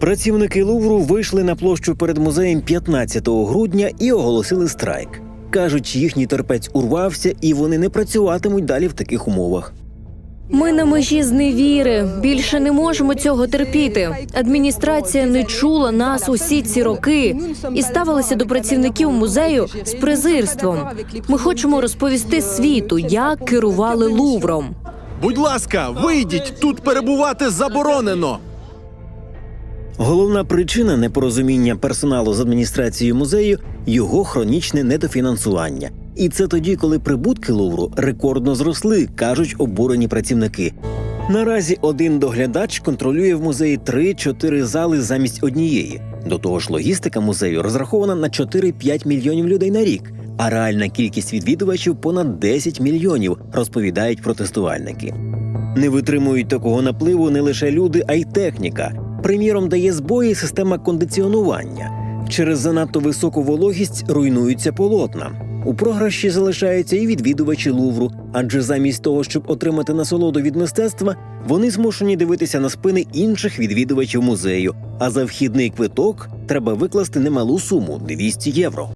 Працівники Лувру вийшли на площу перед музеєм 15 грудня і оголосили страйк. Кажуть, їхній терпець урвався, і вони не працюватимуть далі в таких умовах. Ми на межі зневіри. Більше не можемо цього терпіти. Адміністрація не чула нас усі ці роки і ставилася до працівників музею з презирством. Ми хочемо розповісти світу, як керували Лувром. Будь ласка, вийдіть, тут перебувати заборонено. Головна причина непорозуміння персоналу з адміністрацією музею його хронічне недофінансування. І це тоді, коли прибутки Лувру рекордно зросли, кажуть обурені працівники. Наразі один доглядач контролює в музеї 3-4 зали замість однієї. До того ж, логістика музею розрахована на 4-5 мільйонів людей на рік, а реальна кількість відвідувачів понад 10 мільйонів, розповідають протестувальники. Не витримують такого напливу не лише люди, а й техніка. Приміром, дає збої система кондиціонування. Через занадто високу вологість руйнуються полотна. У програші залишаються і відвідувачі Лувру, адже замість того, щоб отримати насолоду від мистецтва, вони змушені дивитися на спини інших відвідувачів музею. А за вхідний квиток треба викласти немалу суму 200 євро.